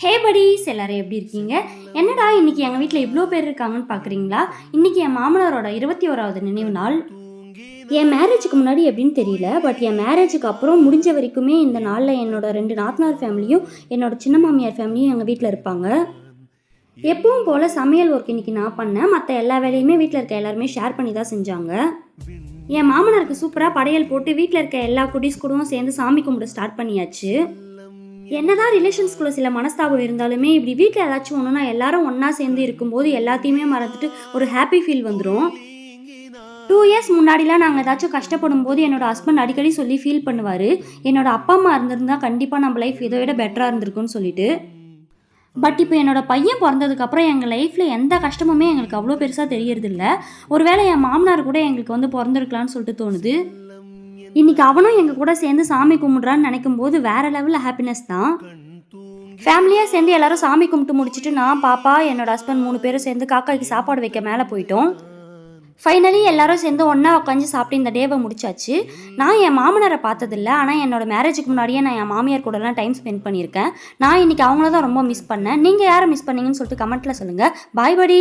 ஹே buddies எல்லாரும் எப்படி இருக்கீங்க? என்னடா இன்னைக்கு எங்கள் வீட்டில் இவ்வளோ பேர் இருக்காங்கன்னு பார்க்குறீங்களா இன்னைக்கு என் மாமனாரோட இருபத்தி ஓராவது நினைவு நாள். என் மேரேஜுக்கு முன்னாடி எப்படின்னு தெரியல பட் என் மேரேஜுக்கு அப்புறம் முடிஞ்ச வரைக்குமே இந்த நாளில் என்னோட ரெண்டு நாத்தனார் ஃபேமிலியும் என்னோட சின்ன மாமியார் ஃபேமிலியும் எங்கள் வீட்டில் இருப்பாங்க. எப்பவும் போல் சமையல் ஒர்க் இன்னைக்கு நான் பண்ணேன். மற்ற எல்லா வேலையுமே வீட்டில் இருக்க எல்லாருமே ஷேர் பண்ணி தான் செஞ்சாங்க. என் மாமனாருக்கு சூப்பராக படையல் போட்டு வீட்டில் இருக்க எல்லா குட்டீஸ் கூடவும் சேர்ந்து சாமி கும்பிட ஸ்டார்ட் பண்ணியாச்சு. என்னதான் ரிலேஷன்ஸ்குள்ளே சில மனஸ்தாபம் இருந்தாலுமே இப்படி வீட்டில் ஏதாச்சும் ஒன்றுனா எல்லாரும் ஒன்றா சேர்ந்து இருக்கும்போது எல்லாத்தையுமே மறந்துட்டு ஒரு ஹாப்பி ஃபீல் வந்துடும் டூ இயர்ஸ் முன்னாடிலாம் நாங்கள் ஏதாச்சும் கஷ்டப்படும் போது என்னோட ஹஸ்பண்ட் அடிக்கடி சொல்லி ஃபீல் பண்ணுவார். என்னோட அப்பா அம்மா இருந்திருந்தால் கண்டிப்பாக நம்ம லைஃப் இதை விட பெட்டராக இருந்திருக்கும்னு சொல்லிட்டு. பட் இப்போ என்னோட பையன் பிறந்ததுக்கப்புறம் எங்கள் லைஃப்பில் எந்த கஷ்டமுமே எங்களுக்கு அவ்வளோ பெருசாக தெரியறதில்ல. ஒருவேளை என் மாமனார் கூட எங்களுக்கு வந்து பிறந்திருக்கலான்னு சொல்லிட்டு தோணுது. இன்னைக்கு அவனும் எங்கள் கூட சேர்ந்து சாமி கும்பிட்றான்னு நினைக்கும் போது வேற லெவலில் ஹாப்பினஸ் தான். ஃபேமிலியாக சேர்ந்து எல்லாரும் சாமி கும்பிட்டு முடிச்சுட்டு நான் பாப்பா என்னோட ஹஸ்பண்ட் மூணு பேரும் சேர்ந்து காக்காய்க்கு சாப்பாடு வைக்க மேலே போயிட்டோம். ஃபைனலி எல்லாரும் சேர்ந்து ஒன்றா உட்காந்து சாப்பிட்டு இந்த டேவை முடிச்சாச்சு. நான் என் மாமனாரை பார்த்ததில்ல. ஆனால் என்னோட மேரேஜுக்கு முன்னாடியே நான் என் மாமியார் கூடலாம் டைம் ஸ்பெண்ட் பண்ணியிருக்கேன். நான் இன்னைக்கு அவங்கள தான் ரொம்ப மிஸ் பண்ணேன். நீங்கள் யாரை மிஸ் பண்ணீங்கன்னு சொல்லிட்டு கமெண்ட்டில் சொல்லுங்கள் பாய் படி